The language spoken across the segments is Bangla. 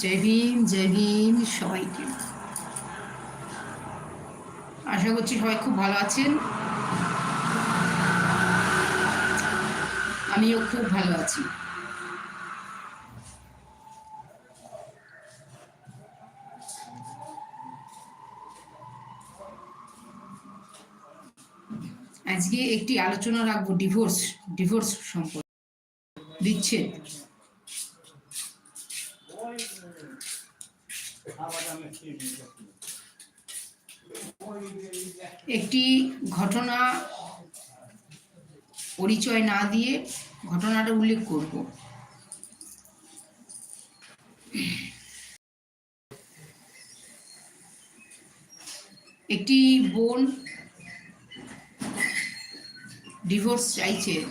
জয় ভীম জয় ভীম, সবাইকে। আশা করছি সবাই খুব ভালো আছেন। আমিও খুব ভালো আছি। আজকে একটি আলোচনা রাখব ডিভোর্স ডিভোর্স সম্পর্কে। বিচ্ছেদ একটি ঘটনা পরিচয় না দিয়ে ঘটনাটা উল্লেখ করব। একটি বোন ডিভোর্স চাইছে।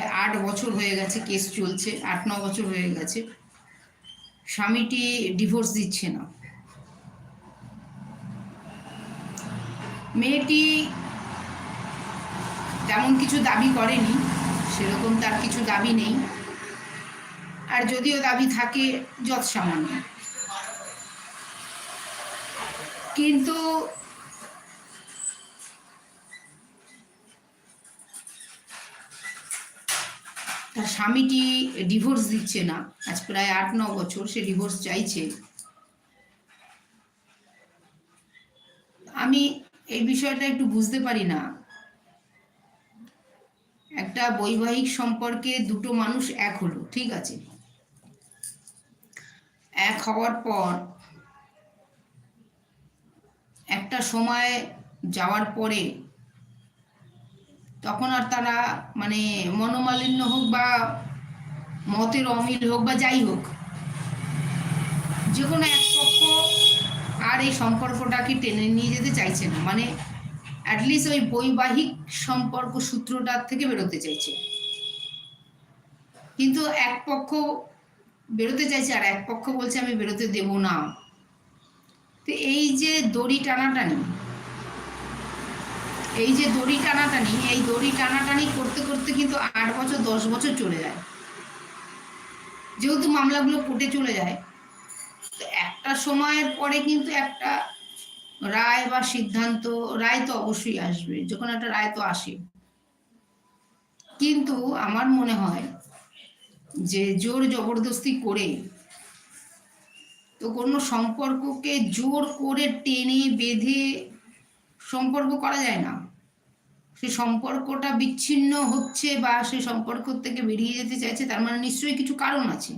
আট বছর হয়ে গেছে, কেস চলছে, আট, ন বছর হয়ে গেছে। স্বামীটি ডিভোর্স দিচ্ছে না। মেয়েটি তেমন কিছু দাবি করেনি, সেরকম তার কিছু দাবি নেই। আর যদিও দাবি থাকে যৎ সামান্য কিন্তু তার স্বামীটি ডিভোর্স দিচ্ছে না। আজ প্রায় আট, ন বছর সে ডিভোর্স চাইছে আমি এই বিষয়টা একটু বুঝতে পারি না। একটা বৈবাহিক সম্পর্কে দুটো মানুষ এক হলো, ঠিক আছে? এক হওয়ার পর একটা সময় যাওয়ার পরে তখন আর তারা মানে মনোমালিন্য হোক বা মতের অমিল হোক বা যাই হোক, যে কোনো এক পক্ষ আর এই সম্পর্কটাকে টেনে নিয়ে যেতে চাইছে না। মানে অ্যাটলিস্ট ওই বৈবাহিক সম্পর্ক সূত্রটার থেকে বেরোতে চাইছে। কিন্তু এক পক্ষ বেরোতে চাইছে আর এক পক্ষ বলছে, আমি বেরোতে দেব না। তো এই যে দড়ি টানাটানি, এই যে দড়ি টানাটানি, এই দড়ি টানাটানি করতে করতে কিন্তু আট বছর, দশ বছর চলে যায়। যেহেতু মামলাগুলো কোর্টে চলে যায়, তো একটা সময়ের পরে কিন্তু একটা রায় বা সিদ্ধান্ত, রায় তো অবশ্যই আসবে যখন একটা রায় তো আসে। কিন্তু আমার মনে হয় যে জোর জবরদস্তি করে, তো কোনো সম্পর্ককে জোর করে টেনে বেঁধে সম্পর্ক করা যায় না। সে সম্পর্কটা বিচ্ছিন্ন হচ্ছে বা সে সম্পর্ক থেকে বেরিয়ে যেতে চাইছে, তার মানে নিশ্চয়ই কিছু কারণ আছে।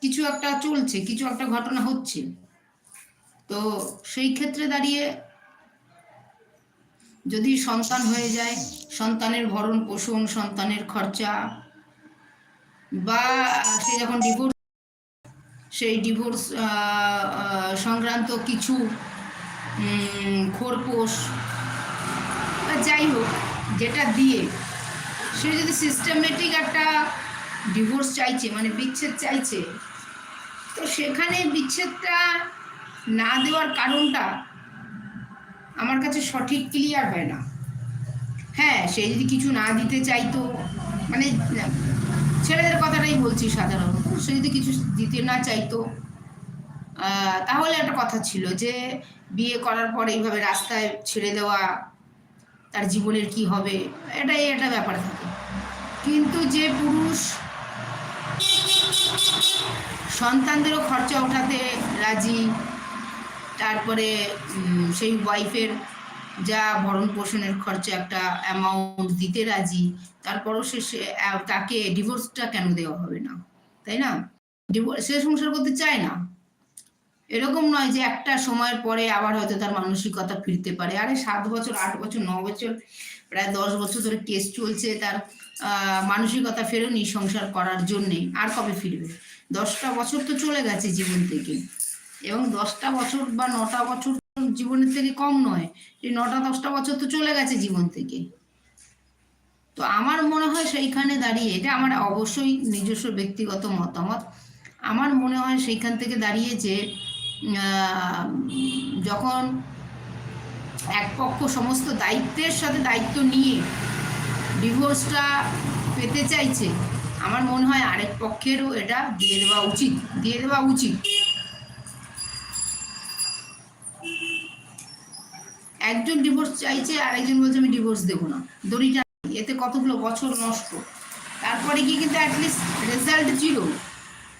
কিছু একটা চলছে, কিছু একটা ঘটনা হচ্ছে। তো সেই ক্ষেত্রে দাঁড়িয়ে যদি সন্তান হয়ে যায়, সন্তানের ভরণ পোষণ, সন্তানের খরচা, বা সে যখন ডিভোর্স সেই ডিভোর্স সংক্রান্ত কিছু খোরপোষ যাই হোক, যেটা দিয়ে সে যদি সিস্টেমেটিক একটা ডিভোর্স চাইছে মানে বিচ্ছেদ চাইছে, তো সেখানে বিচ্ছেদটা না দেওয়ার কারণটা আমার কাছে সঠিক ক্লিয়ার হয় না। হ্যাঁ সে যদি কিছু না দিতে চাইতো মানে ছেলেদের কথাটাই বলছি সাধারণত সে যদি কিছু দিতে না চাইতো তাহলে একটা কথা ছিল যে, বিয়ে করার পর এইভাবে রাস্তায় ছেড়ে দেওয়া, তার জীবনের কি হবে, এটাই একটা ব্যাপার থাকে। কিন্তু যে পুরুষ সন্তানদেরও খরচা ওঠাতে রাজি তারপরে সেই ওয়াইফের যা ভরণ পোষণের খরচা একটা অ্যামাউন্ট দিতে রাজি, তারপরও সে তাকে ডিভোর্সটা কেন দেওয়া হবে না? তাই না? সে সংসার করতে চায় না। এরকম নয় যে একটা সময়ের পরে আবার হয়তো তার মানসিকতা ফিরতে পারে। আরে, সাত বছর, আট বছর, ন বছর, প্রায় দশ বছর ধরে কেস চলছে, তার মানসিকতা ফেরোনি সংসার করার জন্যে, আর কবে ফিরবে? দশটা বছর তো চলে গেছে জীবন থেকে। এবং দশটা বছর বা নটা বছর জীবনের থেকে কম নয় এই নটা দশটা বছর তো চলে গেছে জীবন থেকে। তো আমার মনে হয় সেইখানে দাঁড়িয়ে, এটা আমার অবশ্যই নিজস্ব ব্যক্তিগত মতামত, আমার মনে হয় সেইখান থেকে দাঁড়িয়ে যে যখন এক পক্ষ সমস্ত দায়িত্বের সাথে দায়িত্ব নিয়ে ডিভোর্সটা পেতে চাইছে, আমার মনে হয় আরেক পক্ষেরও এটা দিয়ে দেওয়া উচিত, দিয়ে দেওয়া উচিত। একজন ডিভোর্স চাইছে আর একজন বলছে, আমি ডিভোর্স দেবো না। দড়িটা, এতে কতগুলো বছর নষ্ট। তারপরে কি কিন্তু অ্যাটলিস্ট রেজাল্ট জিরো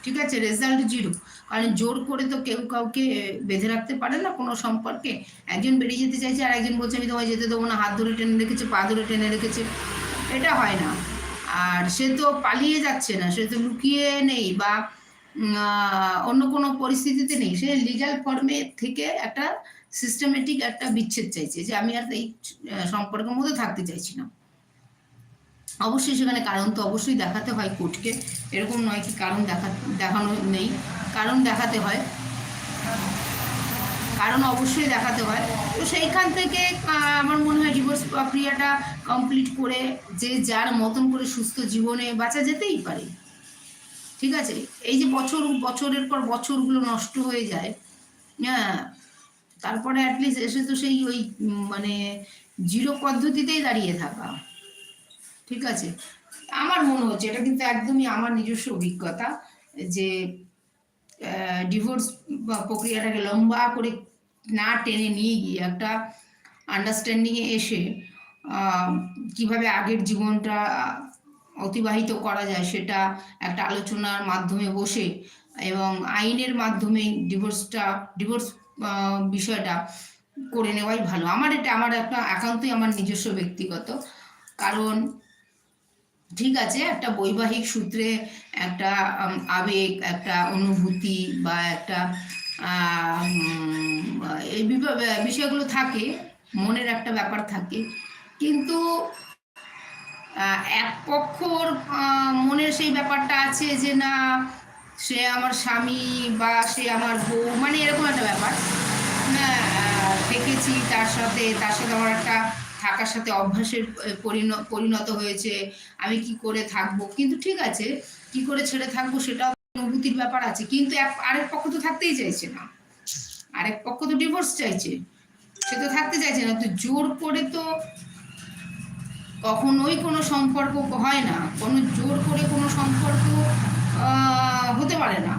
ঠিক আছে? রেজাল্ট জিরো কারণ জোর করে তো কেউ কাউকে বেঁধে রাখতে পারে না কোনো সম্পর্কে। একজন বেরিয়ে যেতে চাইছে আর একজন বলছে, আমি তোমায় যেতে দেবো না। হাত ধরে টেনে রেখেছে, পা ধরে টেনে রেখেছে। এটা হয় না। আর সে তো পালিয়ে যাচ্ছে না, সে তো লুকিয়ে নেই বা অন্য কোনো পরিস্থিতিতে নেই। সে লিগাল ফর্মে থেকে একটা সিস্টেমেটিক একটা বিচ্ছেদ চাইছে যে আমি আর এই সম্পর্কের মধ্যে থাকতে চাইছি না। অবশ্যই সেখানে কারণ তো অবশ্যই দেখাতে হয় কোর্টকে। এরকম নয় কি কারণ দেখা, দেখানো নেই। কারণ দেখাতে হয়। কারণ অবশ্যই দেখাতে হয়। তো সেইখান থেকে আমার মনে হয় ডিভোর্স প্রক্রিয়াটা কমপ্লিট করে যে যার মতন করে সুস্থ জীবনে বাঁচা যেতেই পারে। ঠিক আছে? এই যে বছর, বছরের পর বছরগুলো নষ্ট হয়ে যায় হ্যাঁ তারপরে অ্যাটলিস্ট এসে তো সেই ওই মানে জিরো পদ্ধতিতেই দাঁড়িয়ে থাকা, ঠিক আছে? আমার মনে হচ্ছে, এটা কিন্তু একদমই আমার নিজস্ব অভিজ্ঞতা যে ডিভোর্স প্রক্রিয়াটাকে লম্বা করে না টেনে নিয়ে গিয়ে একটা আন্ডারস্ট্যান্ডিংয়ে এসে কীভাবে আগের জীবনটা অতিবাহিত করা যায় সেটা একটা আলোচনার মাধ্যমে বসে এবং আইনের মাধ্যমে ডিভোর্সটা ডিভোর্স বিষয়টা করে নেওয়াই ভালো। আমার এটা, আমার একটা একান্তই আমার নিজস্ব ব্যক্তিগত। কারণ ঠিক আছে, একটা বৈবাহিক সূত্রে একটা আবেগ, একটা অনুভূতি বা একটা এই বিষয়গুলো থাকে, মনের একটা ব্যাপার থাকে। কিন্তু এক পক্ষর মনের সেই ব্যাপারটা আছে যে না, সে আমার স্বামী বা সে আমার বউ মানে এরকম একটা ব্যাপার। দেখেছি তার সাথে তার সাথে আমার একটা থাকার সাথে অভ্যাসের পরিণত হয়েছে। আমি কি করে থাকব? কিন্তু ঠিক আছে, কি করে ছেড়ে থাকব সেটা অনুভূতির ব্যাপার আছে। কিন্তু আরেক পক্ষ তো থাকতেই চাইছে না। আরেক পক্ষ তো ডিভোর্স চাইছে। সে তো থাকতে চাইছে না। তো জোর করে তো কখনোই কোনো সম্পর্ক হয় না, কোনো জোর করে কোনো সম্পর্ক হতে পারে না।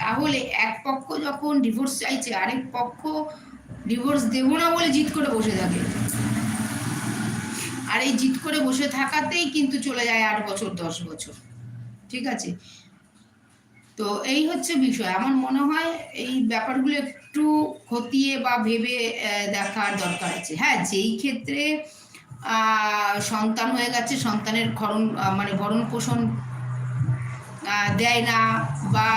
তাহলে এক পক্ষ যখন ডিভোর্স চাইছে, আরেক পক্ষ ডিভোর্স দেবো না বলে জিত করে বসে থাকে। আর এই জিত করে বসে থাকাতেই কিন্তু চলে যায় আট বছর, দশ বছর। ঠিক আছে? তো এই হচ্ছে বিষয়। আমার মনে হয় এই ব্যাপারগুলো একটু খতিয়ে বা ভেবে দেখার দরকার আছে। হ্যাঁ যেই ক্ষেত্রে সন্তান হয়ে গেছে, সন্তানের খরণ মানে ভরণ পোষণ দেয় না বা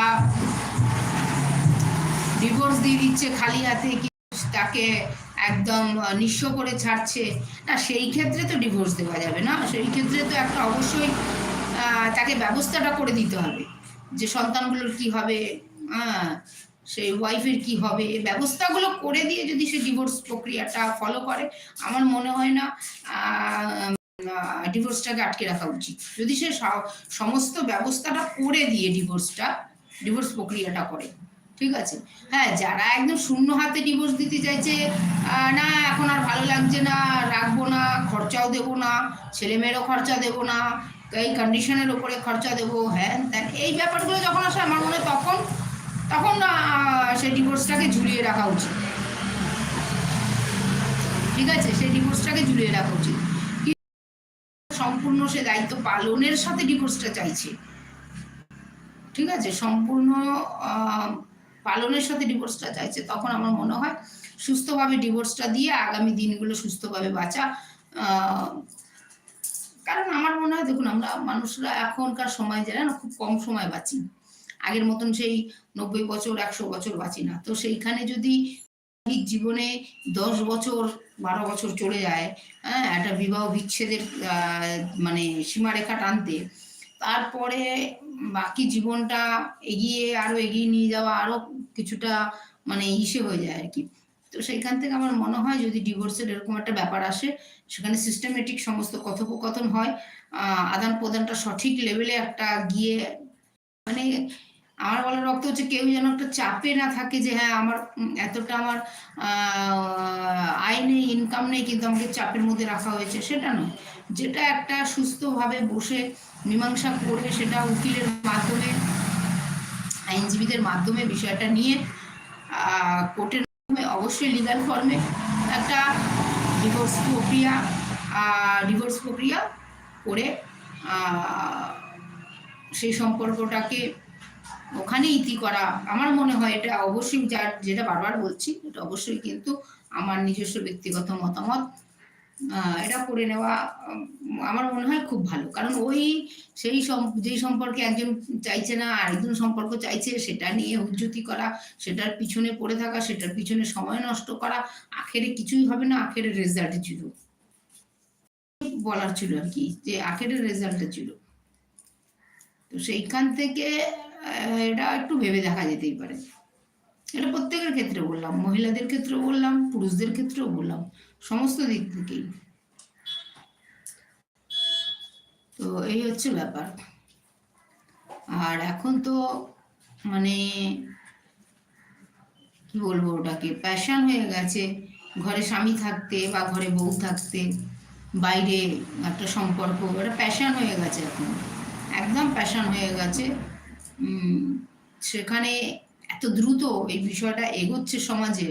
ডিভোর্স দিয়ে দিচ্ছে খালি হাতে তাকে একদম নিঃস্ব করে ছাড়ছে। না, সেই ক্ষেত্রে তো ডিভোর্স দেওয়া যাবে না। সেই ক্ষেত্রে তো একটা অবশ্যই তাকে ব্যবস্থাটা করে দিতে হবে যে সন্তানগুলোর কি হবে। হ্যাঁ সেই ওয়াইফের কি হবে? এই ব্যবস্থাগুলো করে দিয়ে যদি সে ডিভোর্স প্রক্রিয়াটা ফলো করে, আমার মনে হয় না ডিভোর্সটাকে আটকে রাখা উচিত। যদি সে সমস্ত ব্যবস্থাটা করে দিয়ে ডিভোর্সটা ডিভোর্স প্রক্রিয়াটা করে, ঠিক আছে? হ্যাঁ যারা একদম শূন্য হাতে ডিভোর্স দিতে চাইছে না, এখন আর ভালো লাগছে না, রাখব না, খরচাও দেবো না, ছেলেমেয়েরও খরচা দেবো না, এই কন্ডিশনের ওপরে খরচা দেবো হ্যাঁ দেন এই ব্যাপারগুলো যখন আসে, আমার মনে তখন তখন সেই ডিভোর্সটাকে ঝুলিয়ে রাখা উচিত। ঠিক আছে? সেই ডিভোর্সটাকে ঝুলিয়ে রাখা উচিত। সম্পূর্ণ সে দায়িত্ব পালনের সাথে ডিভোর্সটা চাইছে। ঠিক আছে? সম্পূর্ণ পালনের সাথে ডিভোর্সটা চাইছে। তখন আমার মনে হয়, সুস্থভাবে ডিভোর্সটা দিয়ে আগামী দিনগুলো সুস্থভাবে বাঁচা কারণ আমার মনে হয়, দেখুন, আমরা মানুষরা এখনকার সময় যারা না খুব কম সময় বাঁচি। আগের মতন সেই নব্বই বছর, একশো বছর বাঁচি না। তো সেইখানে যদি জীবনে দশ বছর, বারো বছর চলে যায় হ্যাঁ একটা বিবাহ বিচ্ছেদের মানে সীমারেখা টানতে, তারপরে বাকি জীবনটা এগিয়ে, আরও এগিয়ে নিয়ে যাওয়া, আরও কিছুটা মানে ইসে হয়ে যায় আর কি। তো সেইখান থেকে আমার মনে হয় যদি ডিভোর্সের এরকম একটা ব্যাপার আসে, সেখানে সিস্টেমেটিক সমস্ত কথোপকথন হয় আদান প্রদানটা সঠিক লেভেলে একটা গিয়ে মানে আমার বলা রক্ত হচ্ছে কেউ যেন একটা চাপে না থাকে যে হ্যাঁ আমার এতটা আমার আয় নেই ইনকাম নেই, কিন্তু আমাকে চাপের মধ্যে রাখা হয়েছে। সেটা নয়। যেটা একটা সুস্থভাবে বসে মীমাংসা করে সেটা উকিলের মাধ্যমে, আইনজীবীদের মাধ্যমে বিষয়টা নিয়ে কোর্টের মাধ্যমে, অবশ্যই লিগাল ফর্মে একটা ডিভোর্স প্রক্রিয়া ডিভোর্স প্রক্রিয়া করে সেই সম্পর্কটাকে ওখানে ইতি করা, আমার মনে হয় এটা অবশ্যই যার যেটা বারবার বলছি, এটা অবশ্যই কিন্তু আমার নিজস্ব ব্যক্তিগত মতামত এটা করে নেওয়া আমার মনে হয় খুব ভালো। কারণ ওই সেই যেই সম্পর্কে একজন চাইছে না, আরেকজন সম্পর্ক চাইছে, সেটা নিয়ে উজ্জুতি করা, সেটার পিছনে পড়ে থাকা, সেটার পিছনে সময় নষ্ট করা, আখেরে কিছুই হবে না, আখেরে রেজাল্ট ছিল। বলার ছিল আর কি, যে আখেরে রেজাল্ট ছিল। তো সেইখান থেকে এটা একটু ভেবে দেখা যেতেই পারে। এটা প্রত্যেকের ক্ষেত্রে বললাম, মহিলাদের ক্ষেত্রেও বললাম, পুরুষদের ক্ষেত্রেও বললাম, সমস্ত দিক থেকেই। তো এই হচ্ছে ব্যাপার। আর এখন তো মানে কি বলব ওটাকে প্যাশন হয়ে গেছে। ঘরে স্বামী থাকতে বা ঘরে বউ থাকতে, বাইরে একটা সম্পর্ক ওটা প্যাশন হয়ে গেছে এখন। একদম প্যাশন হয়ে গেছে। সেখানে এত দ্রুত এই বিষয়টা এগোচ্ছে সমাজে,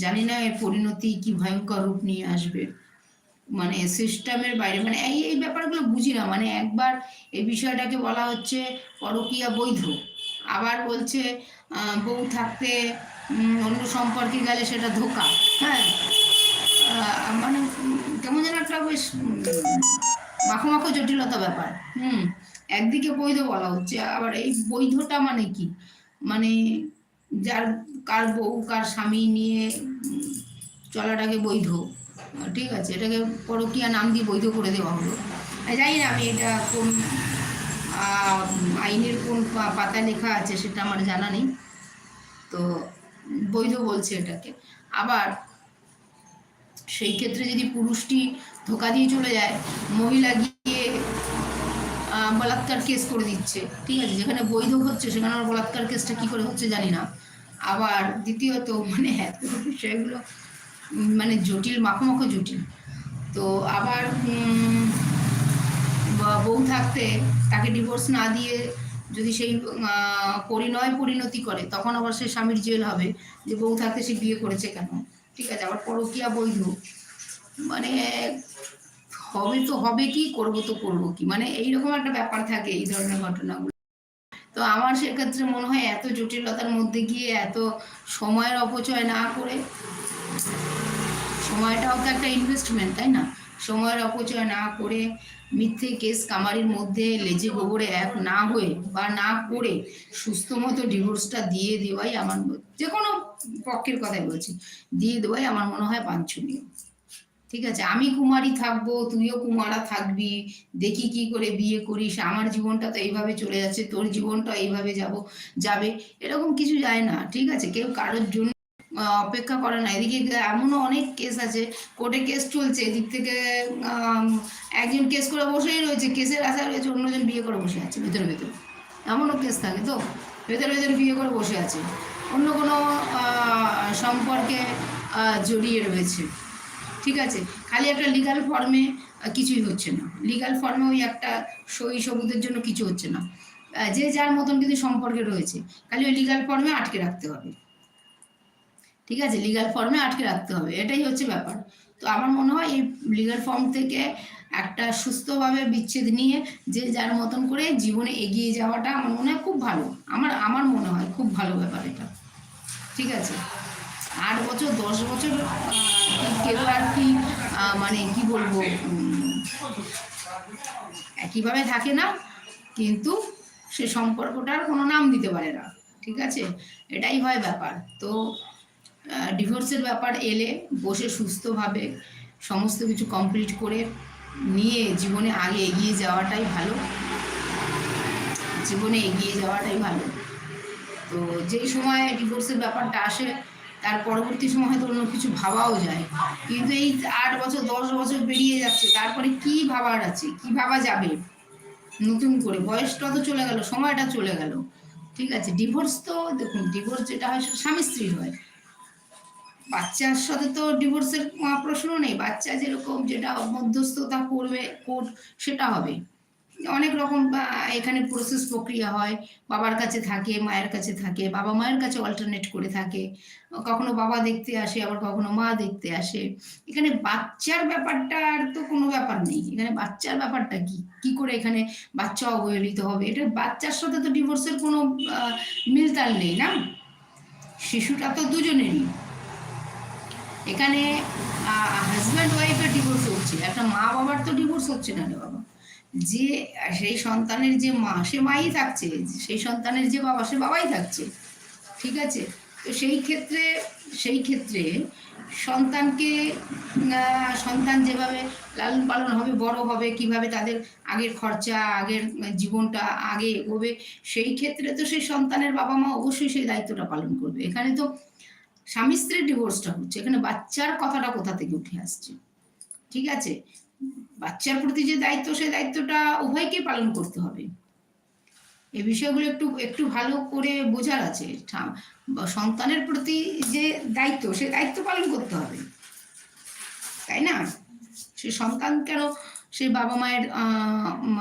জানি না এর পরিণতি কি ভয়ঙ্কর রূপ নিয়ে আসবে। মানে সিস্টেমের বাইরে মানে এই এই ব্যাপারগুলো বুঝি না মানে একবার এই বিষয়টাকে বলা হচ্ছে পরকীয়া বৈধ, আবার বলছে বউ থাকতে অন্য সম্পর্কে গেলে সেটা ধোকা হ্যাঁ? মানে কেমন যেন একটা বেশ মাখো মাখো জটিলতা ব্যাপার, হুম? একদিকে বৈধ বলা হচ্ছে, আবার এই বৈধটা মানে কি? মানে যার, কার বউ, কার স্বামী নিয়ে চলাটাকে বৈধ। ঠিক আছে, এটাকে পরকিয়া নাম দিয়ে বৈধ করে দেওয়া হলো। জানি না আমি এটা কোন আইনের কোন পা- পাতায় লেখা আছে সেটা আমার জানা নেই। তো বৈধ বলছে এটাকে। আবার সেই ক্ষেত্রে যদি পুরুষটি ধোকা দিয়ে চলে যায়, মহিলা গিয়ে বলাৎকার কেস করে দিচ্ছে। ঠিক আছে, যেখানে বৈধ হচ্ছে, সেখানে আমার বলাৎকার কেসটা কী করে হচ্ছে জানি না। আবার দ্বিতীয়ত মানে এত বিষয়গুলো মানে জটিল মাখো জটিল। তো আবার বউ থাকতে তাকে ডিভোর্স না দিয়ে যদি সেই পরিণয় পরিণতি করে, তখন আবার সে স্বামীর জেল হবে। যে বউ থাকতে সে বিয়ে করেছে কেন? ঠিক আছে, আবার পরকীয়া বৈধ। মানে হবে তো হবে কি, করব তো করব কি? মানে এইরকম একটা ব্যাপার থাকে এই ধরনের ঘটনাগুলো। তো আমার সেক্ষেত্রে মনে হয় এত জটিলতার মধ্যে গিয়ে এত সময়ের অপচয় না করে, সময়টাও তো একটা ইনভেস্টমেন্ট তাই না? সময়ের অপচয় না করে মিথ্যে কেস কামারির মধ্যে লেজে গোবরে এক না হয়ে বা না করে সুস্থ মতো ডিভোর্সটা দিয়ে দেওয়াই আমার যে কোনো পক্ষের কথাই বলছি, দিয়ে দেওয়াই আমার মনে হয় বাঞ্ছনীয়। ঠিক আছে? আমি কুমারী থাকব, তুইও কুমারা থাকবি, দেখি কি করে বিয়ে করিস। আমার জীবনটা তো এইভাবে চলে যাচ্ছে, তোর জীবনটা এইভাবে যাব, যাবে। এরকম কিছু যায় না, ঠিক আছে? কেউ কারোর জন্য অপেক্ষা করে না। এদিকে এমনও অনেক কেস আছে কোর্টে কেস চলছে, এদিক থেকে একজন কেস করে বসেই রয়েছে কেসের আশা রয়েছে, অন্যজন বিয়ে করে বসে আছে, ভেতরে ভেতরে। এমনও কেস থাকে তো? ভেতরে ভেতরে বিয়ে করে বসে আছে। অন্য কোনো সম্পর্কে জড়িয়ে রয়েছে। ঠিক আছে? খালি একটা লিগাল ফর্মে কিছুই হচ্ছে না। লিগাল ফর্মে ওই একটা সই সবুদের জন্য কিছু হচ্ছে না। যে যার মতন কিন্তু সম্পর্কে রয়েছে, খালি ওই লিগাল ফর্মে আটকে রাখতে হবে। ঠিক আছে? লিগাল ফর্মে আটকে রাখতে হবে। এটাই হচ্ছে ব্যাপার। তো আমার মনে হয় এই লিগাল ফর্ম থেকে একটা সুস্থভাবে বিচ্ছেদ নিয়ে, যে যার মতন করে জীবনে এগিয়ে যাওয়াটা আমার মনে হয় খুব ভালো। আমার আমার মনে হয় খুব ভালো ব্যাপার এটা। ঠিক আছে? আট বছর, দশ বছর কেউ আর কি মানে কি বলব একইভাবে থাকে না, কিন্তু সে সম্পর্কটার কোনো নাম দিতে পারে না, ঠিক আছে? এটাই হয় ব্যাপার। তো ডিভোর্সের ব্যাপার এলে বসে সুস্থভাবে সমস্ত কিছু কমপ্লিট করে নিয়ে জীবনে আগে এগিয়ে যাওয়াটাই ভালো। জীবনে এগিয়ে যাওয়াটাই ভালো। তো যেই সময় ডিভোর্সের ব্যাপারটা আসে তার পরবর্তী সময় হয়তো অন্য কিছু ভাবাও যায়। কিন্তু এই আট বছর, দশ বছর পেরিয়ে যাচ্ছে, তারপরে কি ভাবার আছে? কি ভাবা যাবে? নতুন করে, বয়সটা তো চলে গেল, সময়টা চলে গেল। ঠিক আছে ডিভোর্স তো, দেখুন ডিভোর্স যেটা হয় স্বামী স্ত্রীর হয়। বাচ্চার সাথে তো ডিভোর্সের প্রশ্ন নেই, বাচ্চা যেরকম যেটা মধ্যস্থতা করবে, কোর্ট, সেটা হবে। অনেক রকম এখানে প্রসেস প্রক্রিয়া হয়। বাবার কাছে থাকে, মায়ের কাছে থাকে, বাবা মায়ের কাছে অল্টারনেট করে থাকে। কখনো বাবা দেখতে আসে, আবার কখনো মা দেখতে আসে। এখানে বাচ্চার ব্যাপারটার তো কোনো ব্যাপার নেই। এখানে বাচ্চার ব্যাপারটা কি? কি করে এখানে বাচ্চা অবহেলিত হবে? এটা বাচ্চার সাথে তো ডিভোর্সের কোনো মিলতাল নেই না? শিশুটা তো দুজনেরই। এখানে হাজব্যান্ড ওয়াইফের ডিভোর্স হচ্ছে। একটা মা বাবার তো ডিভোর্স হচ্ছে না রে বাবা। যে সেই সন্তানের যে মা, সে মাই থাকছে, সেই সন্তানের যে বাবা, সে বাবাই থাকছে, ঠিক আছে? তো সেই ক্ষেত্রে সেই ক্ষেত্রে সন্তানকে সন্তান যেভাবে লালন পালন হবে, বড় হবে, কীভাবে তাদের আগের খরচা, আগের জীবনটা আগে এগোবে, সেই ক্ষেত্রে তো সেই সন্তানের বাবা মা অবশ্যই সেই দায়িত্বটা পালন করবে। এখানে তো স্বামী স্ত্রীর ডিভোর্সটা হচ্ছে। এখানে বাচ্চার কথাটা কোথা থেকে উঠে আসছে? ঠিক আছে? বাচ্চার প্রতি যে দায়িত্ব, সে দায়িত্বটা উভয়কে পালন করতে হবে। এই বিষয়গুলো একটু একটু ভালো করে বোঝার আছে। সন্তানের প্রতি যে দায়িত্ব, সে দায়িত্ব পালন করতে হবে। তাই না? সে সন্তান কেন সে বাবা মায়ের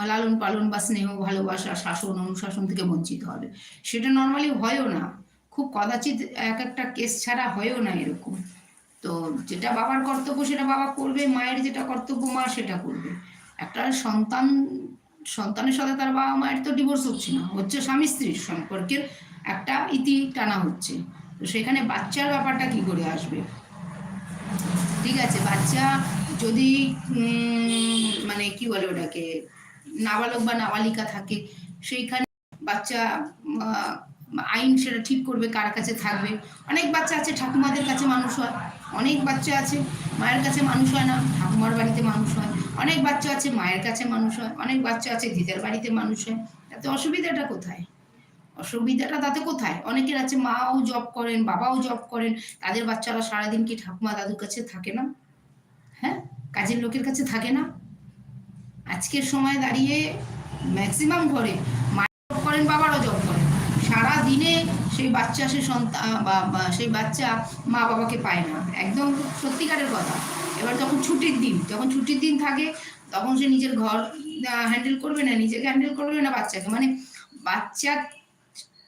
লালন পালন বা স্নেহ, ভালোবাসা, শাসন, অনুশাসন থেকে বঞ্চিত হবে? সেটা নর্মালি হয়ও না। খুব কদাচিৎ এক একটা কেস ছাড়া হয়ও না এরকম। তো যেটা বাবার কর্তব্য সেটা বাবা করবে, মায়ের যেটা কর্তব্য মা সেটা করবে। একটা সন্তান, সন্তানের সাথে তার বাবা মায়ের তো ডিভোর্স হচ্ছে না, হচ্ছে স্বামী স্ত্রীর সম্পর্কের একটা ইতি টানা হচ্ছে। তো সেখানে বাচ্চার ব্যাপারটা কি করে আসবে? ঠিক আছে, বাচ্চা যদি মানে কি বলে ওটাকে, নাবালক বা নাবালিকা থাকে, সেইখানে বাচ্চা আইন সেটা ঠিক করবে, কার কাছে থাকবে? অনেক বাচ্চা আছে, ঠাকুমাদের কাছে মানুষ হয়। অনেক বাচ্চা আছে, মায়ের কাছে মানুষ হয় না, ঠাকুমার বাড়িতে মানুষ হয়, অনেক বাচ্চা আছে, মায়ের কাছে মানুষ হয়, অনেক বাচ্চা আছে, দিদার বাড়িতে মানুষ হয়, তাতে অসুবিধাটা কোথায়? অসুবিধাটা তাতে কোথায়? অনেকের আছে মাও জব করেন, বাবাও জব করেন, তাদের বাচ্চারা সারাদিন কি ঠাকুমা দাদুর কাছে থাকে না? হ্যাঁ? কাজের লোকের কাছে থাকে না? আজকের সময় দাঁড়িয়ে ম্যাক্সিমাম ঘরে মায়ের জব করেন, বাবারও জব সারা দিনে সেই বাচ্চা সে সন্তান বা সেই বাচ্চা মা বাবাকে পায় না। একদম সত্যিকারের কথা। এবার যখন ছুটির দিন, যখন ছুটির দিন থাকে, তখন সে নিজের ঘর হ্যান্ডেল করবে না, নিজেকে হ্যান্ডেল করবে না বাচ্চাকে। মানে বাচ্চা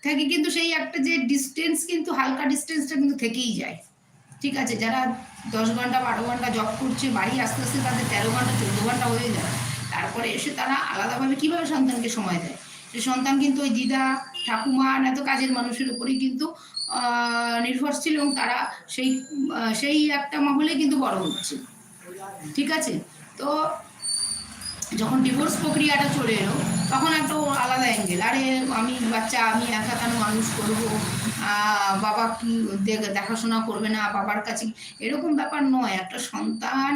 থেকে কিন্তু সেই একটা যে ডিস্টেন্স কিন্তু হালকা ডিস্টেন্সটা কিন্তু থেকেই যায়। ঠিক আছে? যারা দশ ঘণ্টা, বারো ঘণ্টা জব করছে, বাড়ি আস্তে আস্তে তাদের তেরো ঘণ্টা, চোদ্দ ঘণ্টা হয়ে যায়। তারপরে এসে তারা আলাদাভাবে কীভাবে সন্তানকে সময় দেয়? সে সন্তান কিন্তু ওই দিদা ঠাকুমা এত কাজের মানুষের উপরেই কিন্তু নির্ভরশীল এবং তারা সেই সেই একটা মহলে কিন্তু বড় হচ্ছে। ঠিক আছে? তো যখন ডিভোর্স প্রক্রিয়াটা চলে এলো, তখন একটা আলাদা অ্যাঙ্গেল আরে আমি বাচ্চা, আমি একা কেন মানুষ করব? বাবা কি দেখাশোনা করবে না, বাবার কাছে এরকম ব্যাপার নয়। একটা সন্তান,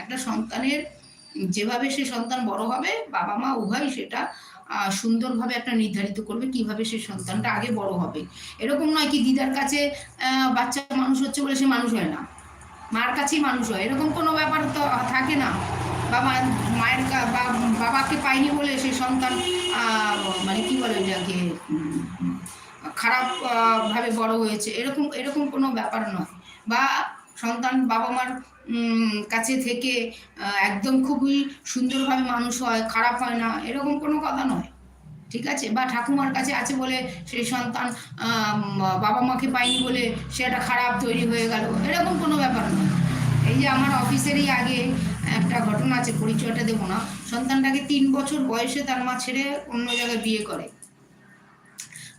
একটা সন্তানের যেভাবে সে সন্তান বড় হবে বাবা মা উভয় সেটা সুন্দরভাবে একটা নির্ধারিত করবে কীভাবে সেই সন্তানটা আগে বড় হবে। এরকম নয় কি দিদার কাছে বাচ্চা মানুষ হচ্ছে বলে সে মানুষ হয় না। মার কাছেই মানুষ হয়। এরকম কোনো ব্যাপার তো থাকে না। বাবা মায়ের বা বাবাকে পাইনি বলে সেই সন্তান মানে কি বলে ওইটাকে উম, খারাপ ভাবে বড় হয়েছে। এরকম এরকম কোনো ব্যাপার নয়। বা সন্তান বাবা মার কাছে থেকে একদম খুবই সুন্দরভাবে মানুষ হয়, খারাপ হয় না, এরকম কোনো কথা নয়। ঠিক আছে? বা ঠাকুমার কাছে আছে বলে সেই সন্তান বাবা মাকে পাইনি বলে সে একটা খারাপ তৈরি হয়ে গেল, এরকম কোনো ব্যাপার নয়। এই যে আমার অফিসেরই আগে একটা ঘটনা আছে, পরিচয়টা দেবো না। সন্তানটাকে তিন বছর বয়সে তার মা ছেড়ে অন্য জায়গায় বিয়ে করে।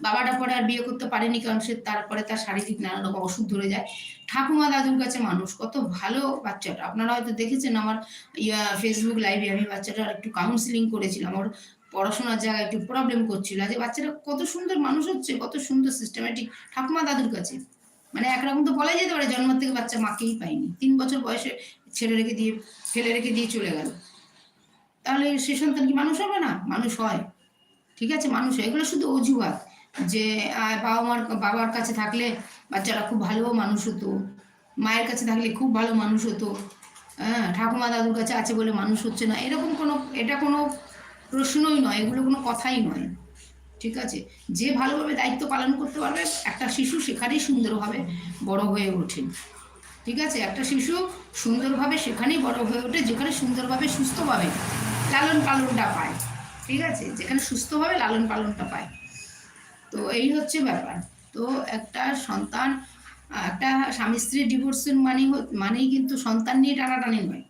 বাবাটা পরে আর বিয়ে করতে পারেনি, কারণ সে তারপরে তার শারীরিক নানা রকম ওষুধ ধরে যায়। ঠাকুমা দাদুর কাছে মানুষ, কত ভালো বাচ্চাটা। আপনারা হয়তো দেখেছেন আমার ইয়া ফেসবুক লাইভে আমি বাচ্চাটার একটু কাউন্সিলিং করেছিলাম। ওর পড়াশোনার জায়গায় একটু প্রবলেম করছিল। যে বাচ্চাটা কত সুন্দর মানুষ হচ্ছে, কত সুন্দর সিস্টেমেটিক ঠাকুমা দাদুর কাছে। মানে একরকম তো বলাই যেতে পারে জন্ম থেকে বাচ্চা মাকেই পায়নি। তিন বছর বয়সে ছেড়ে রেখে দিয়ে, ফেলে রেখে দিয়ে চলে গেল। তাহলে সে সন্তান কি মানুষ হবে না? মানুষ হয়। ঠিক আছে, মানুষ হয়। এগুলো শুধু অজুহাত। যে বাবা মার বাবার কাছে থাকলে বাচ্চারা খুব ভালো মানুষ হতো। মায়ের কাছে থাকলে খুব ভালো মানুষ হতো। হ্যাঁ ঠাকুমা দাদুর কাছে আছে বলে মানুষ হচ্ছে না। এরকম কোনো, এটা কোনো প্রশ্নই নয়, এগুলো কোনো কথাই নয়। ঠিক আছে? যে ভালোভাবে দায়িত্ব পালন করতে পারবে, একটা শিশু সেখানেই সুন্দরভাবে বড় হয়ে ওঠে। ঠিক আছে? একটা শিশু সুন্দরভাবে সেখানেই বড় হয়ে ওঠে, যেখানে সুন্দরভাবে সুস্থভাবে লালন পালনটা পায়। ঠিক আছে? যেখানে সুস্থভাবে লালন পালনটা পায়। তো এই হচ্ছে ব্যাপার। তো একটা সন্তান, একটা স্বামী স্ত্রীর ডিভোর্সের মানে মানেই কিন্তু সন্তান নিয়ে টানাটানি নয়।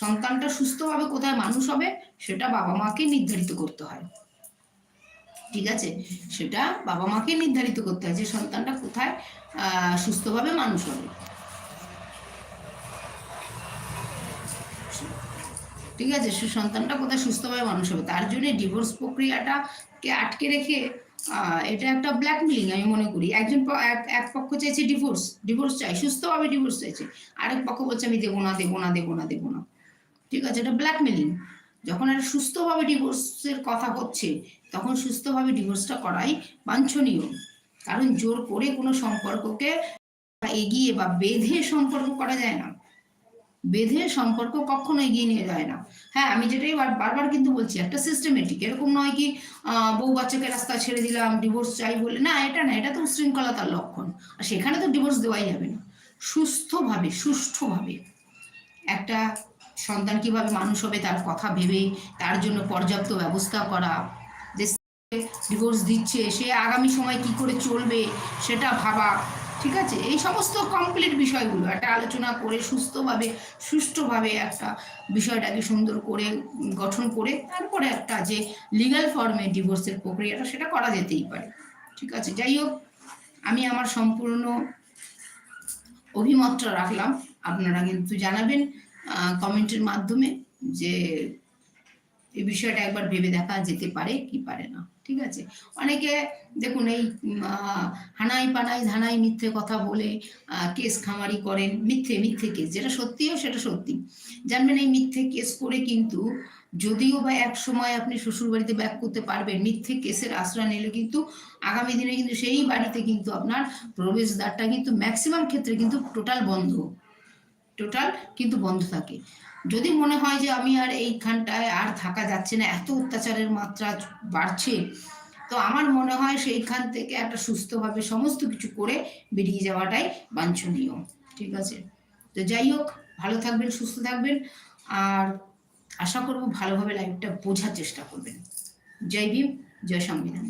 সন্তানটা সুস্থভাবে কোথায় মানুষ হবে, সেটা বাবা মাকে নির্ধারিত করতে হয়। ঠিক আছে? সেটা বাবা মাকে নির্ধারিত করতে হয় যে সন্তানটা কোথায় সুস্থভাবে মানুষ হবে। ঠিক আছে? সে সন্তানটা কোথায় সুস্থভাবে মানুষ হবে? তার জন্য ডিভোর্স প্রক্রিয়াটাকে আটকে রেখে এটা একটা ব্ল্যাকমেলিং আমি মনে করি। একজন এক পক্ষ চাইছে ডিভোর্স ডিভোর্স চাই, সুস্থভাবে ডিভোর্স চাইছে। আরেক পক্ষ বলছে, আমি দেবো না দেবো না দেবো না দেবো না। ঠিক আছে, এটা ব্ল্যাকমেলিং যখন একটা সুস্থভাবে ডিভোর্সের কথা হচ্ছে, তখন সুস্থভাবে ডিভোর্সটা করাই বাঞ্ছনীয়। কারণ জোর করে কোনো সম্পর্ককে এগিয়ে বা বেঁধে সম্পর্ক করা যায় না। বেঁধে সম্পর্ক কখনো এগিয়ে নিয়ে যায় না। হ্যাঁ আমি যেটাই বার- বারবার কিন্তু বলছি, একটা সিস্টেমেটিক এরকম নয় কি বউ বাচ্চাকে রাস্তা ছেড়ে দিলাম ডিভোর্স চাই বলে। না, এটা না, এটা তো উশৃঙ্খলতার লক্ষণ। আর সেখানে তো ডিভোর্স দেওয়াই যাবে না। সুস্থভাবে, সুষ্ঠুভাবে একটা সন্তান কীভাবে মানুষ হবে তার কথা ভেবে, তার জন্য পর্যাপ্ত ব্যবস্থা করা, যে ডিভোর্স দিচ্ছে, সে আগামী সময় কি করে চলবে, সেটা ভাবা ঠিক আছে? এই সমস্ত কমপ্লিট বিষয়গুলো, একটা আলোচনা করে সুস্থভাবে, সুষ্ঠুভাবে একটা বিষয়টাকে সুন্দর করে গঠন করে তারপরে একটা যে লিগ্যাল ফর্মে ডিভোর্সের প্রক্রিয়াটা, সেটা করা যেতেই পারে। ঠিক আছে? যাই হোক আমি আমার সম্পূর্ণ অভিমতটা রাখলাম। আপনারা কিন্তু জানাবেন কমেন্টের মাধ্যমে যে এই বিষয়টা একবার ভেবে দেখা যেতে পারে কি পারে না। ঠিক আছে? অনেকে দেখুন এই হানাই পানাই ধানাই মিথ্যে কথা বলে কেস খামারি করেন, মিথ্যে মিথ্যে কেস, যেটা সত্যিও সেটা সত্যি। জানবেন এই মিথ্যে কেস করে কিন্তু যদিও বা এক সময় আপনি শ্বশুর বাড়িতে ব্যাক করতে পারবেন, মিথ্যে কেসের আশ্রয় নিলে কিন্তু আগামী দিনে কিন্তু সেই বাড়িতে কিন্তু আপনার প্রবেশদ্বারটা কিন্তু ম্যাক্সিমাম ক্ষেত্রে কিন্তু টোটাল বন্ধ টোটাল কিন্তু বন্ধ থাকে। যদি মনে হয় যে আমি আর এইখানটায় আর থাকা যাচ্ছে না, এত অত্যাচারের মাত্রা বাড়ছে, তো আমার মনে হয় সেইখান থেকে একটা সুস্থভাবে সমস্ত কিছু করে বেরিয়ে যাওয়াটাই বাঞ্ছনীয়। ঠিক আছে? তো যাই হোক, ভালো থাকবেন, সুস্থ থাকবেন, আর আশা করব ভালোভাবে লাইফটা বোঝার চেষ্টা করবেন। জয় ভীম, জয় সংবিধান